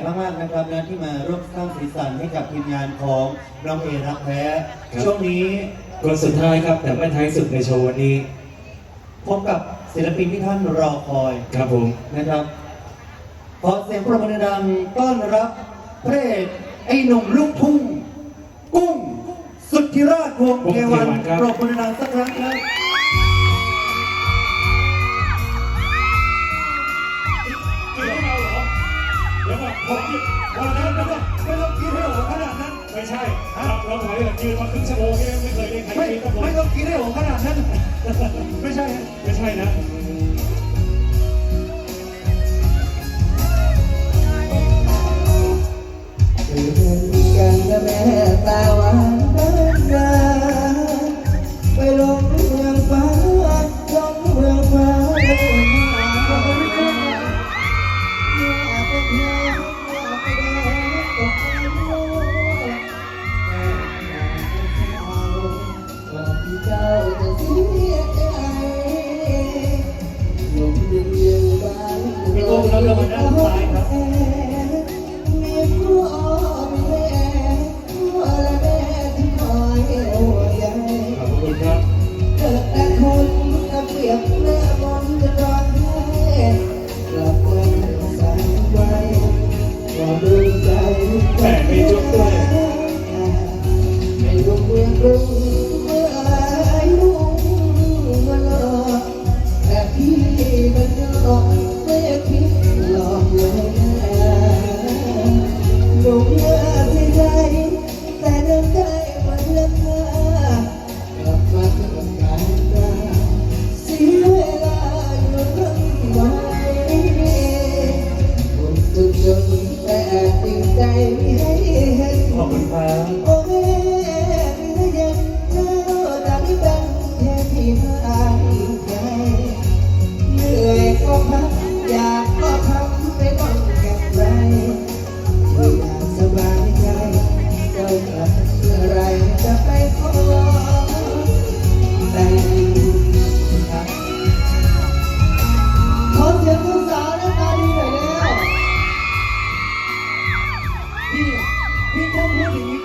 กมากๆนะครับนะที่มาร่วมสร้างสีสันให้กับทีมงานของน้องเอรักแท้ครับ ช่วงนี้คนสุดท้ายครับ แต่ไม่ท้ายสุดในโชว์วันนี้พบกับศิลปินที่ท่านรอคอยครับผม นะครับขอเสียงปรบมือดังๆต้อนรับพระเอกไอ้หนุ่มลูกทุ่ง กุ้ง สุทธิราชวงศ์เทวันปรบมือดังๆสักครั้งครับ เราถอยแบบยืนมาครึ่งชั่วโมงเนี่ยไม่เคยได้ใครไม่กินกับผมไม่ต้องกินให้โหขนาดนั้น ไม่ใช่ฮะไม่ใช่นะเธอเป็นกันนะแม่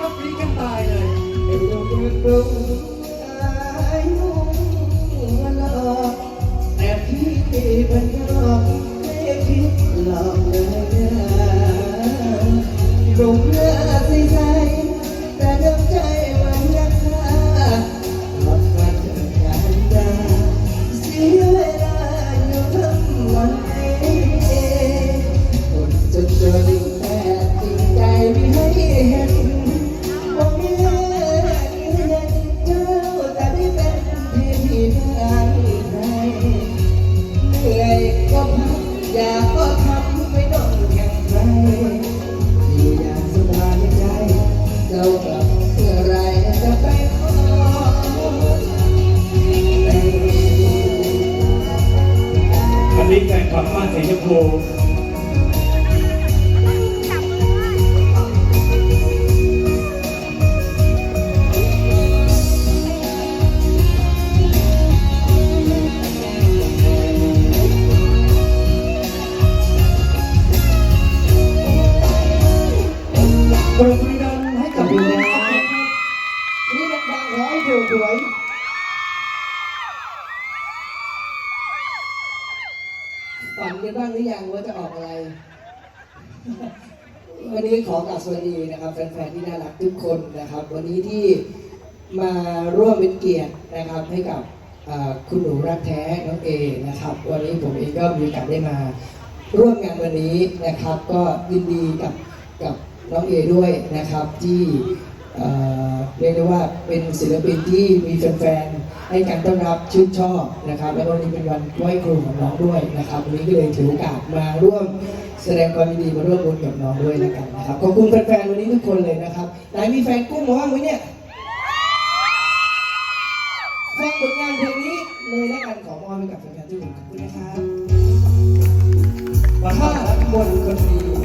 ก็กรี๊ดกันตายเลยเป็นลูกเป็นกรุงอายุมันหลอกแต่พี่เป็นยอมไม่คิดหลอกเลย บบ้านสีชมพูปรบมือดังให้ กับพี่โก้นี่ดังอให้ถูกหวยฝันกันบ้างหรือยังว่าจะออกอะไร วันนี้ขอกราบสวัสดีนะครับแฟนๆที่น่ารักทุกคนนะครับ วันนี้ที่มาร่วมเป็นเกียรตินะครับให้กับคุณหนูรักแท้น้องเอนะครับ วันนี้ผมเองก็มีโอกาสได้มาร่วมงานวันนี้นะครับ ก็ยินดีกับกับน้องเอด้วยนะครับที่ เรียกได้ว่าเป็นศิลปินที่มีแฟนๆให้การต้อนรับชื่นชอบนะครับ และวันนี้เป็นวันไหว้ครูของน้องด้วยนะครับวันนี้ก็เลยถือโอกาสมาร่วมแสดงความยินดีมาร่วมบุญกับน้องด้วยแล้วกันนะครับขอบคุณแฟนๆวันนี้ทุกคนเลยนะครับไหนมีแฟนกุ้งมาบ้างไหมเนี่ยฟังผลงานเพลงนี้เลยแล้วกันขอมอบให้กับแฟนๆทุกคนขอบคุณนะครับถ้าบนคนดี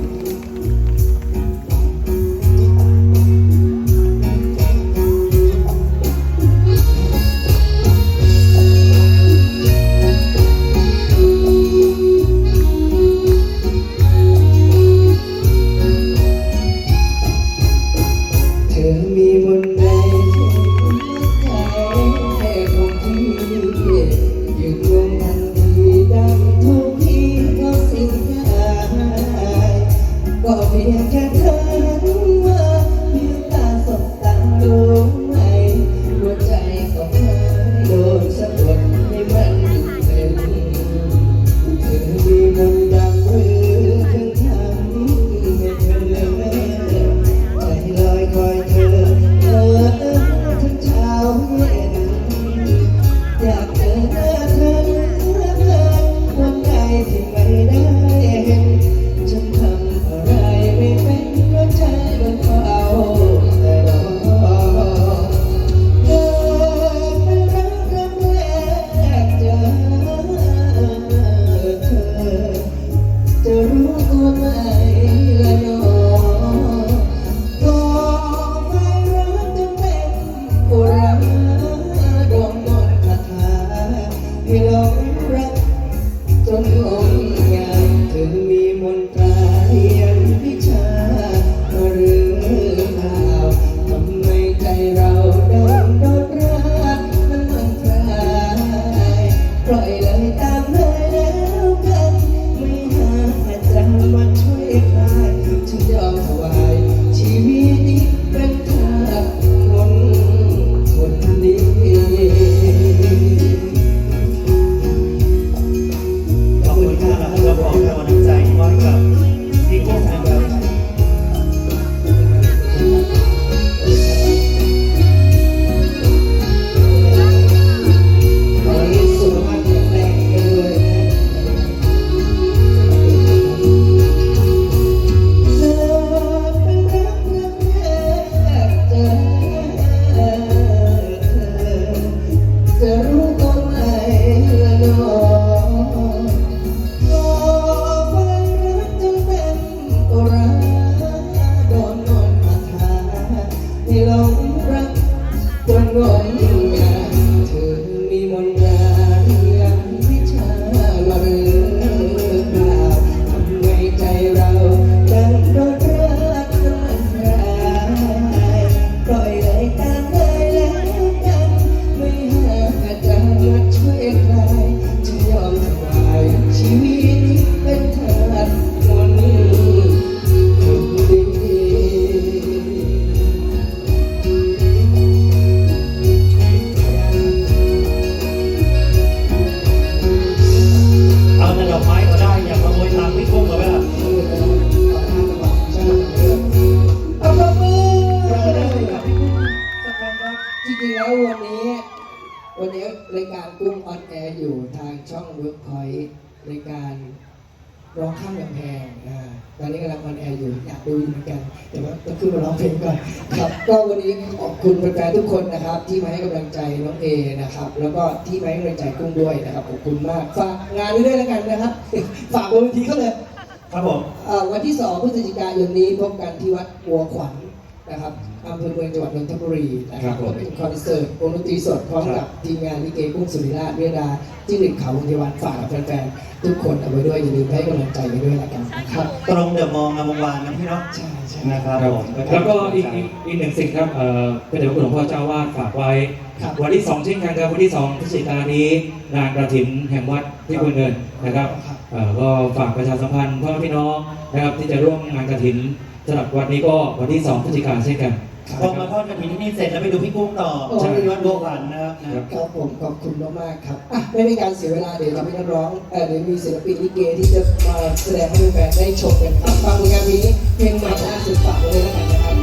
จริงๆแล้ววันนี้ วันนี้รายการกุ้งออนแอร์อยู่ทางช่องเวิร์กพอยต์รายการร้องข้ามกำแพงอ่าตอนนี้กำลังออนแอร์อยู่อยากดูอยู่เหมือนกัน แต่ว่าต้องขึ้นมาร้องเพลงก่อนครับก็วันนี้ขอบคุณแฟนๆทุกคนนะครับ ที่มาให้กำลังใจน้องเอนะครับ แล้วก็ที่มาให้กำลังใจกุ้งด้วยนะครับขอบคุณมากฝากงานนี้ด้วยแล้วกันนะครับ ฝากบนเวทีเขาเลย ครับผม เอ่อวันที่ 2พฤศจิกายนนี้พบกันที่วัดบัวขวัญ นะครับอำเภอเมืองจังหวัดนนทบุรีนะครับครับผม ก็เป็นคอนเสิร์ตวงดนตรีสดพร้อมกับทีมงานลิเกกุ้งสุริราชเวลาที่หนึ่งเขาวงเทวันฝากกับแฟนๆทุกคนเอาไว้ด้วยอย่าลืมให้กำลังใจกันด้วยละกันนะครับตรงเดอะมองงามวงวานนะพี่เนาะใช่ใช่ นะครับครับผมแล้วก็อีกอีกอีกหนึ่งสิ่งครับเอ่อพระเดชพระคุณหลวงพ่อเจ้าวาดฝากไว้ ครับ วันที่สองเช่นกันครับวันที่สองพฤศจิกายนนี้งานกระถินแห่งวัดที่บุญเงินนะครับครับเอ่อก็ฝากประชาสัมพันธ์พ่อแม่พี่น้องนะครับที่จะร่วมงานกระถิน สำหรับวันนี้ก็วันที่2พฤศจิกายนเช่นกันพอมาทอดกระถิ่นที่นี่เสร็จแล้วไปดูพี่กุ้งต่อใช่ที่วัดบัวขวัญนะครับนะครับผมขอบคุณมากๆครับอะไม่มีการเสียเวลาเดี๋ยวจะมีนักร้องเอ่อเดี๋ยวมีศิลปินลิเกที่จะมาแสดงให้แฟนๆได้ชมกันครับฟังผลงานเพลงนี้เพลงใหม่ล่าสุดฝากไว้เลยแล้วกันนะครับ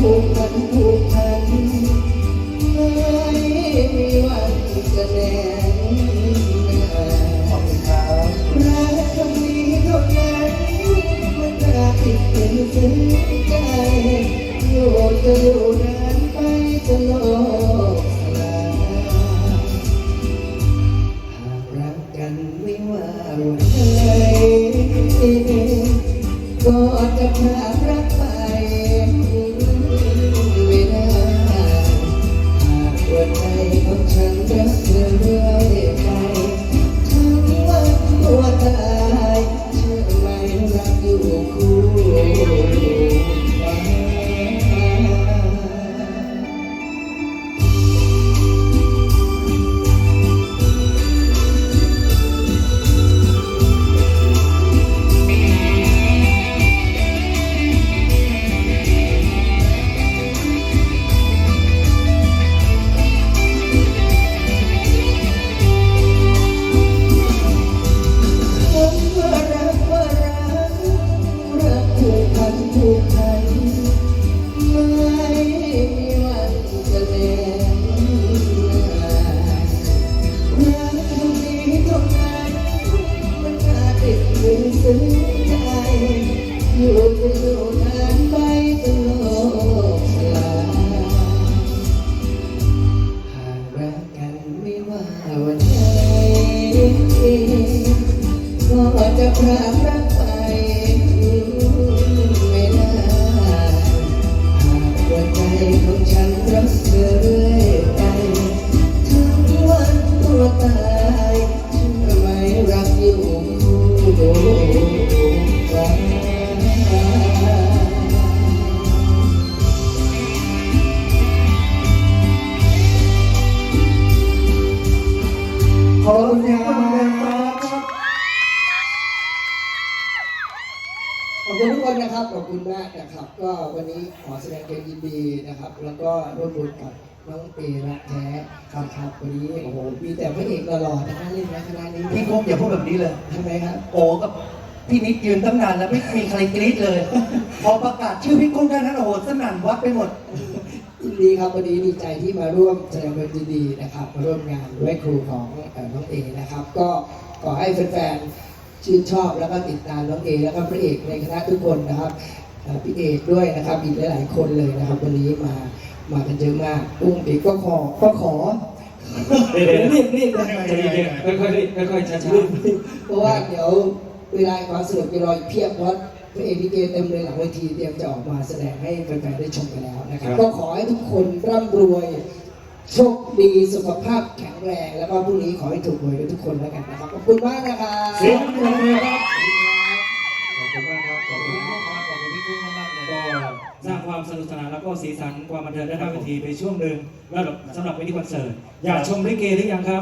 ผูกพันผูกพันไม่มีวันจะแน่ขอบคุณครับรันเท่านั้นมัติดเป็นถึงใจอยู่จะอยู่นไปตลอดหากรักกันไม่ว่าวันใดก็จะพา กหัวใจของฉันรักเธอเรื่อยไปถึงวันตัวตายฉันไมรักอยู่กันขอเสียง คุณทุกคนนะครับขอบคุณมากนะครับ ก็วันนี้ขอแสดงความยินดีนะครับ แล้วก็ร่วมบุญกับน้องเปรักแท้ครับครับวันนี้โอ้โหมีแต่พระเอกหล่อๆทั้งนั้นเลยนะคณะนี้พี่คงอย่าพูดแบบนี้เลยทำไมครับโอ้กับพี่นิดยืนตั้งนานแล้วไม่มีใครกรี๊ดเลย พอประกาศชื่อพี่กุ้งแค่นั้นโอ้โหสนั่นวัดไปหมดยินดีครับวันนี้ดีใจที่มาร่วมแสดงความยินดีนะครับ มาร่วมงานด้วยครูของเอ่อน้องเอนะครับ ก็ขอให้แฟนๆ ชื่นชอบแล้วก็ติดตามน้องเอแล้วก็พระเอกในคณะทุกคนนะครับพี่เอกด้วยนะครับอีกหลาย ๆ คนเลยนะครับ วันนี้มามากันเยอะมากอุ้งเอกก็ขอก็ขอเดี๋ยวๆรีบรีบนะใจเย็นๆค่อยๆค่อยๆช้าเพราะว่าเดี๋ยวเวลาความสนุกจะรออีกเพียบเพราะพระเอกลิเกเต็มเลยหลังเวทีเตรียมจะออกมาแสดงให้แฟนๆได้ชมกันแล้วนะครับ ก็ขอให้ทุกคนร่ำรวย โชคดีสุขภาพแข็งแรง แล้วก็พรุ่งนี้ขอให้ถูกหวยกันทุกคนแล้วกันนะครับ ขอบคุณมากนะครับๆเสียงปรบมือครับขอบคุณมากครับขอบคุณมากครับขอบคุณพี่กุ้งมากๆเลยก็สร้างความสนุกสนานแล้วก็สีสันความบันเทิงได้หน้าเวทีไปช่วงหนึ่งแล้วสำหรับเวทีคอนเสิร์ตอยากชมลิเกหรือยังครับ